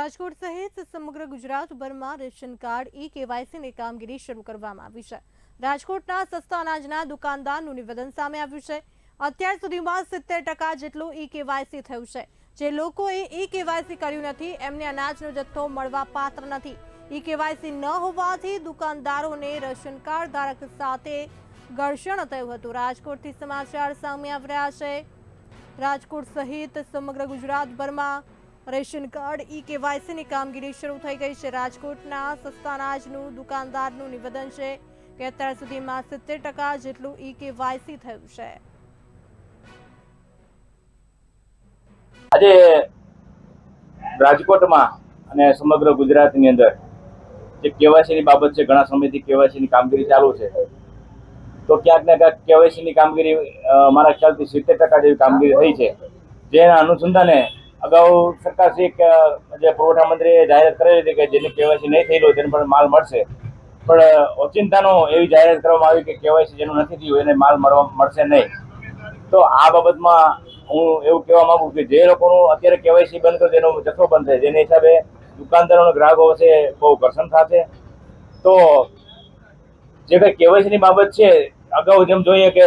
રાજકોટ સહિત સમગ્ર ગુજરાતભરમાં રેશન કાર્ડ ઈ કેવાયસીની કામગીરી શરૂ કરવામાં આવી છે. રાજકોટના સસ્તા અનાજના દુકાનદારનું નિવેદન સામે આવ્યું છે. અત્યાર સુધીમાં સિત્તેર ટકા જેટલું ઈ કેવાયસી થયું છે. જે લોકોએ ઈ કેવાયસી કર્યું નથી, એમને અનાજનો જથ્થો મળવા પાત્ર નથી. ઈ કેવાયસી ન હોવાથી દુકાનદારોને રેશન કાર્ડ ધારક સાથે ઘર્ષણ થયું હતું. રાજકોટથી સમાચાર સામે આવી રહ્યા છે. રાજકોટ સહિત સમગ્ર ગુજરાતભરમાં રેશન કાર્ડ, ઈ કેવાયસીની કામગીરી શરૂ થઈ ગઈ છે. રાજકોટના સસ્તા અનાજનું દુકાનદારનું નિવેદન છે કે અત્યાર સુધીમાં સિત્તેર ટકા જેટલું ઈ કેવાયસી થયું છે. આજે રાજકોટમાં અને સમગ્ર ગુજરાતની અંદર જે કેવાયસીની બાબત છે, ઘણા સમયથી કેવાયસીની કામગીરી ચાલુ છે, તો ક્યાંક ને ક્યાંક કેવાયસીની કામગીરી મારા ખ્યાલથી સિત્તેર ટકા જેવી કામગીરી થઈ છે. જેના અનુસંધાને અગાઉ સરકારશ્રી જે પુરવઠા મંત્રીએ જાહેરાત કરેલી હતી કે જેની કેવાયસી નહીં થયેલું તેને પણ માલ મળશે. પણ ઓચિંતાનો એવી જાહેરાત કરવામાં આવી કે કેવાયસી જેનું નથી થયું એને માલ મળશે નહીં. તો આ બાબતમાં હું એવું કહેવા માંગુ કે જે લોકોનું અત્યારે કેવાયસી બંધ કરે તેનો જથ્થો બંધ થાય. જેની હિસાબે દુકાનદારો અને ગ્રાહકો વચ્ચે બહુ ઘર્ષણ થશે. તો જે કંઈ કેવાયસીની બાબત છે, અગાઉ જેમ જોઈએ કે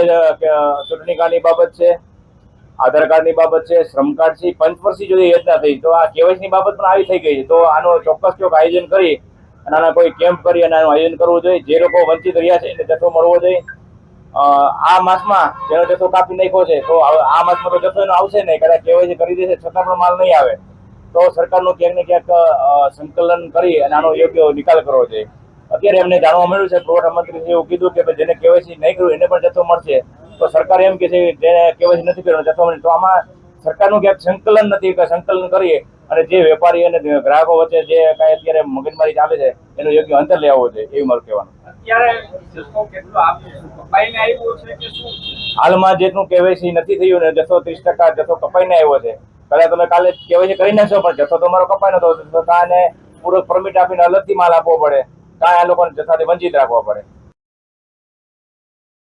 ચૂંટણી કાળની બાબત છે આધાર કાર્ડની બાબત છે, શ્રમ કાર્ડ છે, પંચવર્ષી જો યોજના થઈ, તો આ કેવાયસીની બાબત પણ આવી થઈ ગઈ છે. તો આનો ચોક્કસ ચોક આયોજન કરી, અને આના કોઈ કેમ્પ કરી, અને આનું આયોજન કરવું જોઈએ. જે લોકો વંચિત રહ્યા છે, એને જથ્થો મળવો જોઈએ. આ માસમાં જેનો જથ્થો કાપી નાખ્યો છે, તો આ માસમાં તો જથ્થો એનો આવશે નહીં, કદાચ કેવાયસી કરી દેશે, છતાં પણ માલ નહીં આવે. તો સરકારનું ક્યાંક ને ક્યાંક સંકલન કરી, અને આનો યોગ્ય નિકાલ કરવો જોઈએ. અત્યારે એમને જાણવા મળ્યું છે, પુરવઠા મંત્રીએ એવું કીધું કે જેને કેવાયસી નહીં કર્યું, એને પણ જથ્થો મળશે. તો સરકાર એમ કે છે કેવાયસી નથી કરવાનું. જથ્થો તો આમાં સરકારનું ક્યાંક સંકલન નથી કે સંકલન કરીએ અને જે વેપારી અને ગ્રાહકો વચ્ચે જે કાંઈ અત્યારે મગજમારી ચાલે છે એનો યોગ્ય અંતર લઈ આવવો જોઈએ એવું મારું કહેવાનું. હાલમાં જેટલું કેવાયસી નથી થયું ને જથ્થો ત્રીસ ટકા જથ્થો કપાઈને આવ્યો છે. કદાચ તમે કાલે કેવાયસી કરી નાખશો પણ જથ્થો તમારો કપાઈ નતો. કાને પૂરો પરમિટ આપીને અલગથી માલ આપવો પડે. કાંઈ આ લોકોને જથ્થાથી વંચિત રાખવા પડે.